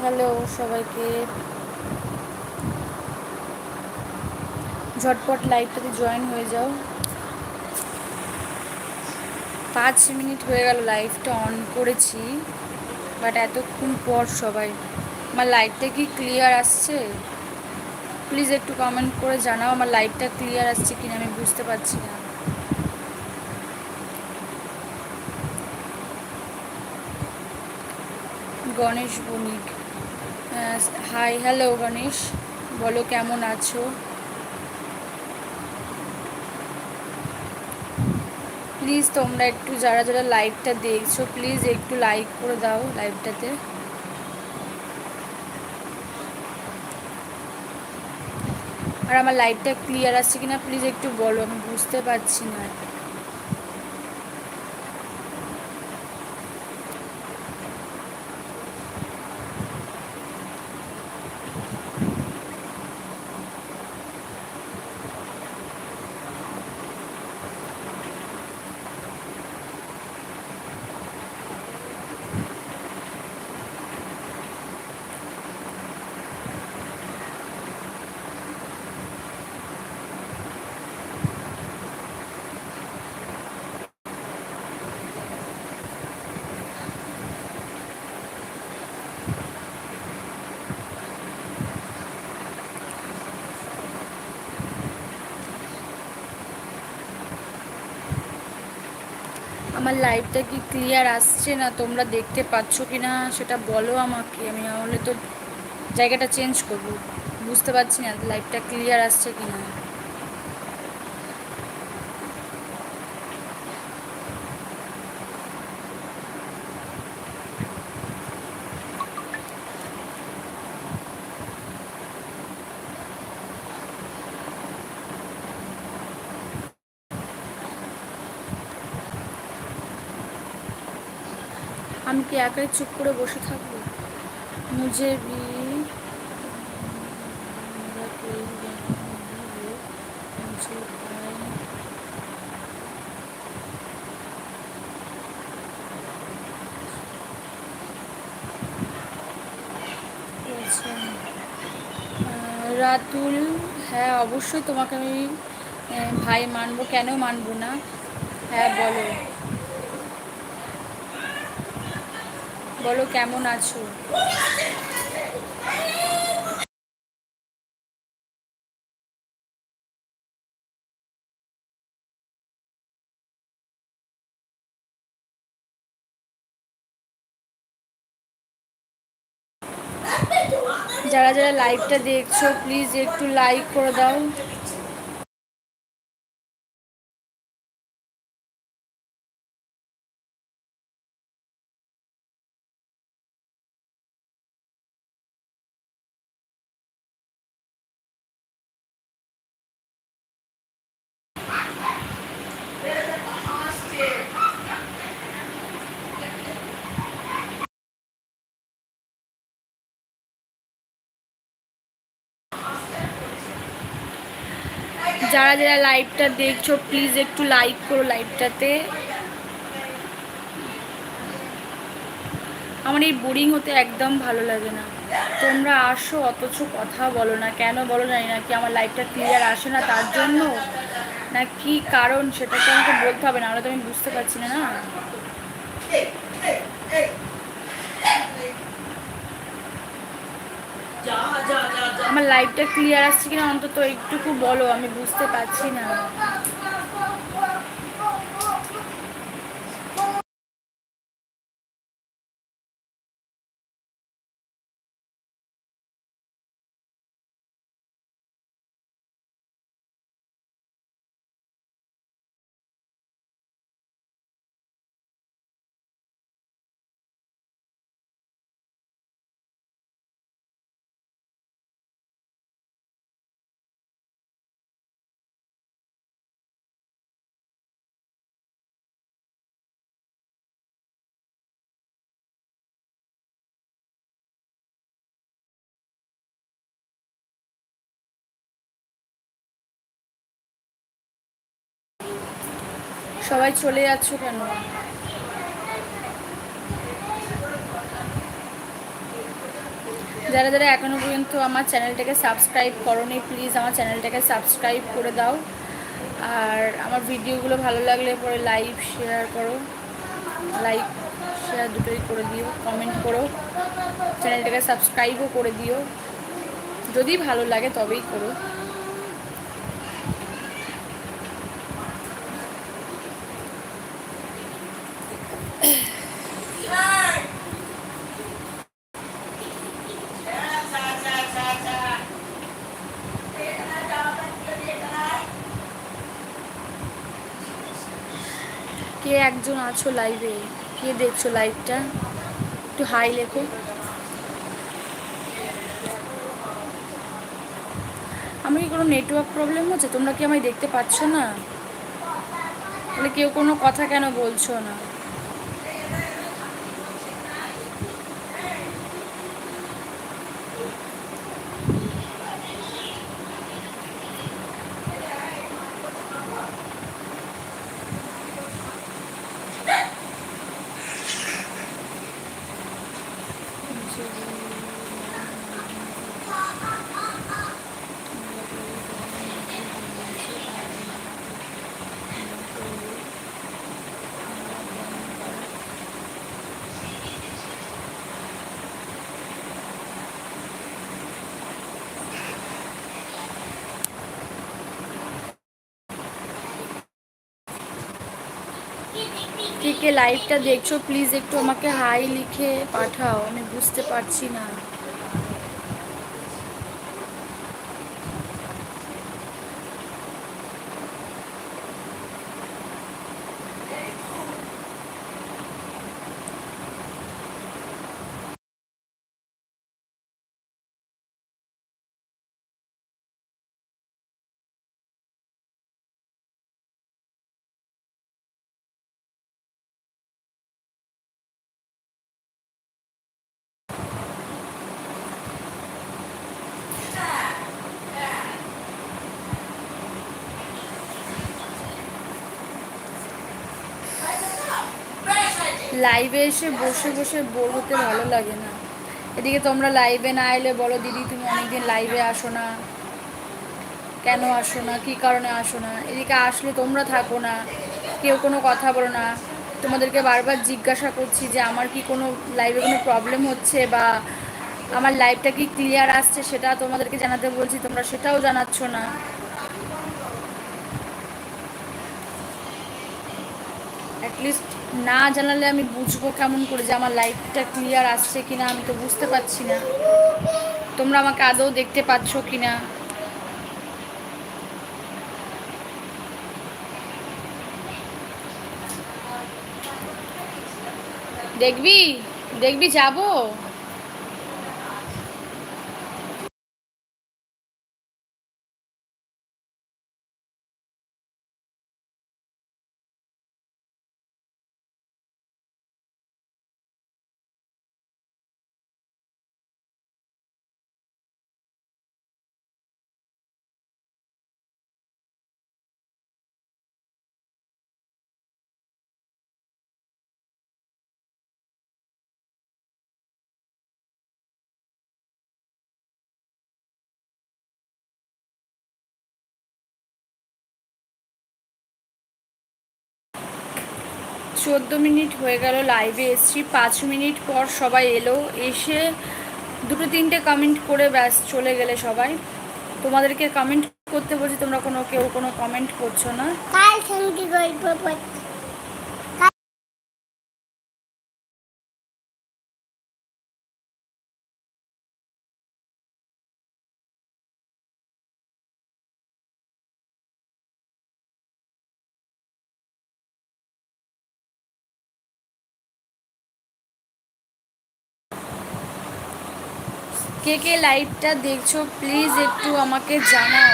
Hello সবাইকে ঝটপট লাইভটাতে join হয়ে যাও। পাঁচ মিনিট হয়ে গেল লাইভটা অন করেছি বাট এতক্ষণ পর সবাই। আমার লাইভটা কি ক্লিয়ার আসছে? প্লিজ একটু কমেন্ট করে জানাও আমার লাইভটা ক্লিয়ার আসছে কিনা, আমি বুঝতে পারছি না। গণেশ বণিক। Hi hello Ganesh. বলো, কেমন আছো? প্লিজ তোমরা একটু, যারা যারা লাইভটা দেখছ প্লিজ একটু লাইক করে দাও লাইভটাতে আর আমার লাইভটা ক্লিয়ার আসছে কিনা প্লিজ একটু বলো, আমি বুঝতে পারছি না। আমার লাইভটা কি ক্লিয়ার আসছে না তোমরা দেখতে পাচ্ছ কি না সেটা বলো আমাকে। আমি নাহলে তো জায়গাটা চেঞ্জ করব। বুঝতে পারছি না লাইভটা ক্লিয়ার আসছে কি না আমি কি একাই চুপ করে বসে থাকব? মুঝে আচ্ছা। রাতুল হ্যাঁ অবশ্যই তোমাকে আমি ভাই মানবো। কেন মানবো না? হ্যাঁ বলো। বলো কেমন আছো? যারা যারা লাইভটা দেখছ প্লিজ একটু লাইক করে দাও। যারা যারা লাইভটা দেখছ প্লিজ একটু লাইক করো লাইভটাতে আমার এই বোরিং হতে একদম ভালো লাগে না। তোমরা আসো, অথচ কথা বলো না। কেন বলো জানি না, কি আমার লাইফটা ক্লিয়ার আসে না তার জন্য? না কি কারণ, সেটা তো আমাকে বলতে হবে না আমরা তো আমি বুঝতে পারছি না না? আমার লাইফটা ক্লিয়ার আসছে কিনা অন্তত একটুকু বলো আমি বুঝতে পারছি না। সবাই চলে যাচ্ছ কেন? যারা যারা এখনও পর্যন্ত আমার চ্যানেলটাকে সাবস্ক্রাইব করনি প্লিজ আমার চ্যানেলটাকে সাবস্ক্রাইব করে দাও। আর আমার ভিডিওগুলো ভালো লাগলে পরে লাইক শেয়ার করো। লাইক শেয়ার দুটোই করে দিও কমেন্ট করো। চ্যানেলটাকে সাবস্ক্রাইবও করে দিও। যদি ভালো লাগে তবেই করো। কে একজন আছো লাইভে কে দেখছ লাইভটা একটু হাই লেখো। আমার কি কোনো নেটওয়ার্ক প্রবলেম হচ্ছে? তোমরা কি আমায় দেখতে পাচ্ছ না? তাহলে কেউ কোনো কথা কেন বলছো না? কে কে লাইভটা দেখছ প্লিজ একটু আমাকে হাই লিখে পাঠাও আমি বুঝতে পারছি না। লাইভে এসে বসে বসে বোর হতে ভালো লাগে না। এদিকে তোমরা লাইভে না এলে বলো, দিদি, তুমি অনেকদিন লাইভে আসো না। কেন আসো না? কী কারণে আসো না? এদিকে আসলে তোমরা থাকো না। কেউ কোনো কথা বলো না। তোমাদেরকে বারবার জিজ্ঞাসা করছি যে, আমার কি কোনো লাইভে কোনো প্রবলেম হচ্ছে? বা, আমার লাইভটা কি ক্লিয়ার আসছে? সেটা তোমাদেরকে জানাতে বলছি, তোমরা সেটাও জানাচ্ছ না। অ্যাটলিস্ট না জানালে আমি বুঝব কেমন করে যে আমার লাইফটা ক্লিয়ার আসছে কিনা, আমি তো বুঝতে পারছি না। তোমরা আমাকে আদৌ দেখতে পাচ্ছ কিনা? দেখবি? দেখবি, যাব? চোদ্দ মিনিট হয়ে গেল লাইভে এসছি। পাঁচ মিনিট পর সবাই এলো, এসে দুটো তিনটে কমেন্ট করে ব্যাস চলে গেলে সবাই। তোমাদেরকে কমেন্ট করতে বলছি, তোমরা কোনো কেউ কোনো কমেন্ট করছ না। কে কে লাইভটা দেখছ প্লিজ একটু আমাকে জানাও।